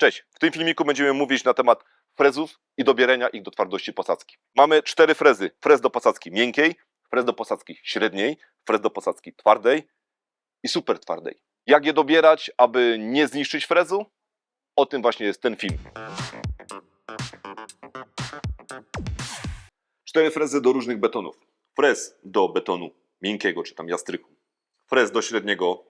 Cześć, w tym filmiku będziemy mówić na temat frezów i dobierania ich do twardości posadzki. Mamy cztery frezy. Frez do posadzki miękkiej, frez do posadzki średniej, frez do posadzki twardej i super twardej. Jak je dobierać, aby nie zniszczyć frezu? O tym właśnie jest ten film. Cztery frezy do różnych betonów. Frez do betonu miękkiego, czy tam jastrychu. Frez do średniego,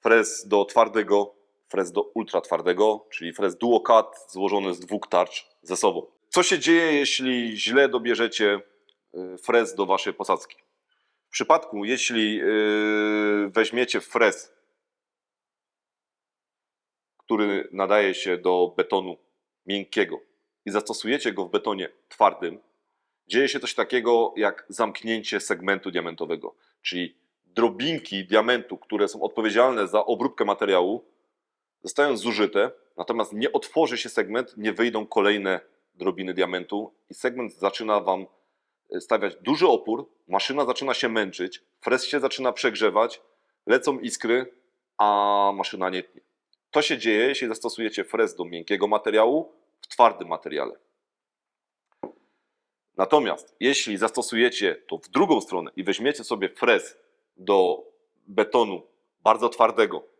frez do twardego, frez do ultratwardego, czyli frez duocat złożony z dwóch tarcz ze sobą. Co się dzieje, jeśli źle dobierzecie y, frez do waszej posadzki? W przypadku, jeśli y, weźmiecie frez, który nadaje się do betonu miękkiego i zastosujecie go w betonie twardym, dzieje się coś takiego jak zamknięcie segmentu diamentowego, czyli drobinki diamentu, które są odpowiedzialne za obróbkę materiału, zostają zużyte, natomiast nie otworzy się segment, nie wyjdą kolejne drobiny diamentu i segment zaczyna Wam e, stawiać duży opór, maszyna zaczyna się męczyć, frez się zaczyna przegrzewać, lecą iskry, a maszyna nie tnie. To się dzieje, jeśli zastosujecie frez do miękkiego materiału w twardym materiale. Natomiast jeśli zastosujecie to w drugą stronę i weźmiecie sobie frez do betonu bardzo twardego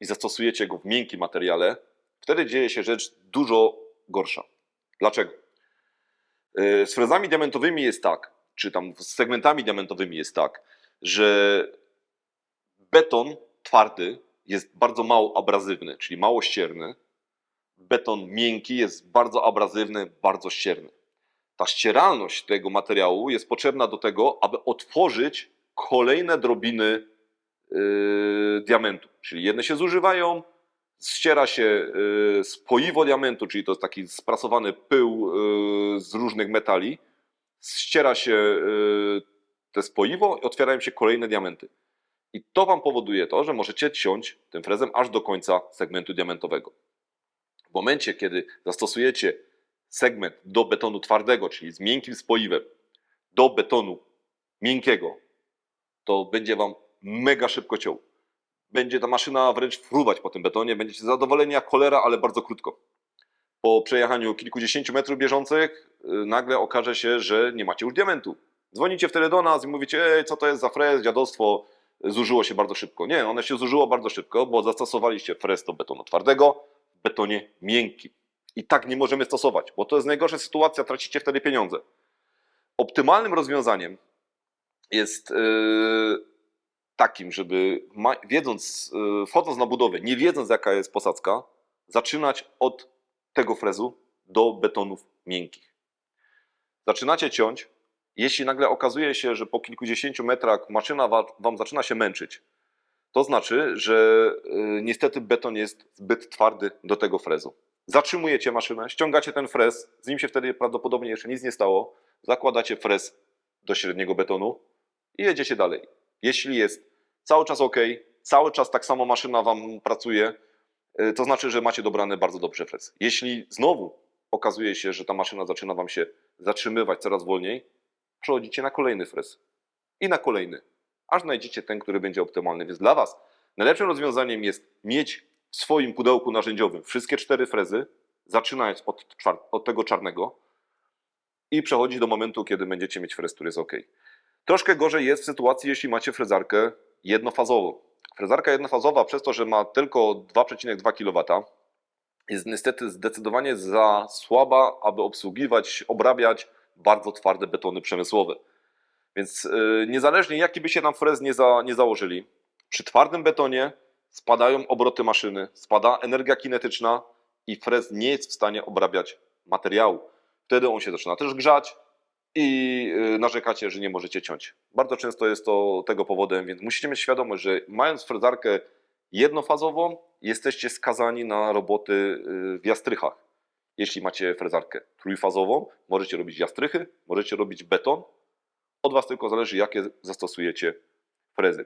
i zastosujecie go w miękkim materiale, wtedy dzieje się rzecz dużo gorsza. Dlaczego? Yy, Z frezami diamentowymi jest tak, czy tam z segmentami diamentowymi jest tak, że beton twardy jest bardzo mało abrazywny, czyli mało ścierny. Beton miękki jest bardzo abrazywny, bardzo ścierny. Ta ścieralność tego materiału jest potrzebna do tego, aby otworzyć kolejne drobiny diamentu. Czyli jedne się zużywają, ściera się spoiwo diamentu, czyli to jest taki sprasowany pył yy, z różnych metali, ściera się te spoiwo i otwierają się kolejne diamenty. I to Wam powoduje to, że możecie ciąć tym frezem aż do końca segmentu diamentowego. W momencie, kiedy zastosujecie segment do betonu twardego, czyli z miękkim spoiwem, do betonu miękkiego, to będzie Wam mega szybko ciął. Będzie ta maszyna wręcz fruwać po tym betonie, będziecie zadowoleni jak cholera, ale bardzo krótko. Po przejechaniu kilkudziesięciu metrów bieżących yy, nagle okaże się, że nie macie już diamentu. Dzwonicie wtedy do nas i mówicie, ej, co to jest za frez, dziadostwo, zużyło się bardzo szybko. Nie, one się zużyło bardzo szybko, bo zastosowaliście frez do betonu twardego w betonie miękkim. I tak nie możemy stosować, bo to jest najgorsza sytuacja, tracicie wtedy pieniądze. Optymalnym rozwiązaniem jest yy, takim, żeby wiedząc, yy, wchodząc na budowę, nie wiedząc jaka jest posadzka, zaczynać od tego frezu do betonów miękkich. Zaczynacie ciąć, jeśli nagle okazuje się, że po kilkudziesięciu metrach maszyna wa, wam zaczyna się męczyć, to znaczy, że yy, niestety beton jest zbyt twardy do tego frezu. Zatrzymujecie maszynę, ściągacie ten frez, z nim się wtedy prawdopodobnie jeszcze nic nie stało, zakładacie frez do średniego betonu i jedziecie dalej. Jeśli jest cały czas ok, cały czas tak samo maszyna Wam pracuje, y, to znaczy, że macie dobrany bardzo dobrze frez. Jeśli znowu okazuje się, że ta maszyna zaczyna Wam się zatrzymywać coraz wolniej, przechodzicie na kolejny frez i na kolejny, aż znajdziecie ten, który będzie optymalny. Więc dla Was najlepszym rozwiązaniem jest mieć w swoim pudełku narzędziowym wszystkie cztery frezy, zaczynając od, od tego czarnego i przechodzić do momentu, kiedy będziecie mieć frez, który jest ok. Troszkę gorzej jest w sytuacji, jeśli macie frezarkę jednofazową. Frezarka jednofazowa przez to, że ma tylko 2,2 kW jest niestety zdecydowanie za słaba, aby obsługiwać, obrabiać bardzo twarde betony przemysłowe. Więc yy, niezależnie jaki by się nam frez nie, za, nie założyli, przy twardym betonie spadają obroty maszyny, spada energia kinetyczna i frez nie jest w stanie obrabiać materiału. Wtedy on się zaczyna też grzać i yy, narzekacie, że nie możecie ciąć. Bardzo często jest to tego powodem, więc musicie mieć świadomość, że mając frezarkę jednofazową, jesteście skazani na roboty yy, w jastrychach. Jeśli macie frezarkę trójfazową, możecie robić jastrychy, możecie robić beton. Od Was tylko zależy, jakie zastosujecie frezy.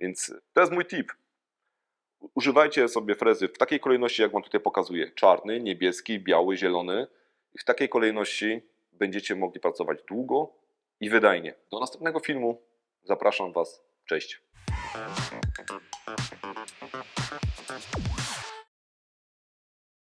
Więc to jest mój tip. Używajcie sobie frezy w takiej kolejności, jak Wam tutaj pokazuję. Czarny, niebieski, biały, zielony. W takiej kolejności będziecie mogli pracować długo i wydajnie. Do następnego filmu. Zapraszam Was. Cześć.